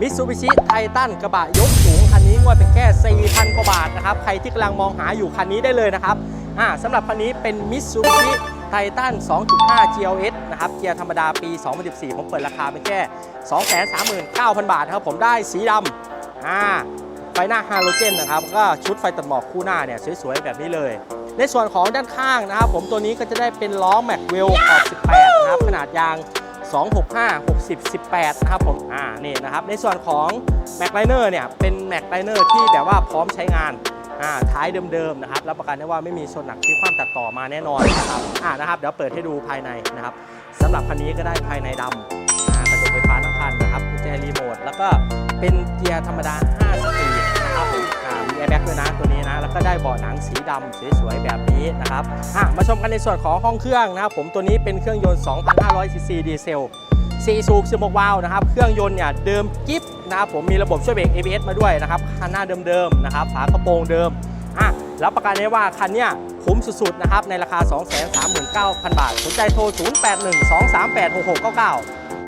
มิตซูบิชิไททันกระบะยกสูงคันนี้งวดเป็นแค่ 4,000 กว่าบาทนะครับ ใครที่กำลังมองหาอยู่คันนี้ได้เลยนะครับอ่าสำหรับคันนี้เป็นมิตซูบิชิไททัน2.5 GLS นะครับ เกียร์ธรรมดาปี 2014 ผมเปิดราคาเป็นแค่ 239,000 บาทครับ ผมได้สีดำอ่าไฟหน้าฮาโลเจนนะครับ ก็ชุดไฟตัดหมอกคู่หน้าเนี่ยสวยๆ แบบนี้เลย ในส่วนของด้านข้างนะครับ ผมตัวนี้ก็จะได้เป็นล้อแม็กเวลขอบ18 นะครับ ขนาดยาง 265 60 18 นะครับผม อ่า นี่นะครับ ในส่วนของแม็กไลเนอร์เนี่ย เป็นแม็กไลเนอร์ที่แบบว่าพร้อมใช้งาน อ่า ท้ายเดิมๆนะครับ รับประกันได้ว่าไม่มีชนหนักที่ความตัดต่อมาแน่นอนนะครับ อ่า นะครับ เดี๋ยวเปิดให้ดูภายในนะครับสำหรับคันนี้ก็ได้ภายในดำกระจกไฟฟ้าทั้งคันนะครับกุญแจรีโมท แล้วก็เป็นเกียร์ธรรมดา5 ก็ได้เบาะหนังสีดำสวยๆแบบนี้นะครับอะมาชมกันในส่วนของห้องเครื่องนะครับผมตัวนี้เป็นเครื่องยนต์ 2,500 ซีซีดีเซล4สูบ16วาล์วนะครับ เครื่องยนต์เนี่ยเดิมกิ๊บนะครับผมมีระบบช่วยเบรก ABS มาด้วยนะครับคันหน้าเดิมๆนะครับฝากระโปรงเดิมอะรับประกันได้ว่าคันเนี้ยคุ้มสุดๆนะครับในราคา 239,000 บาท สนใจโทร 0812386699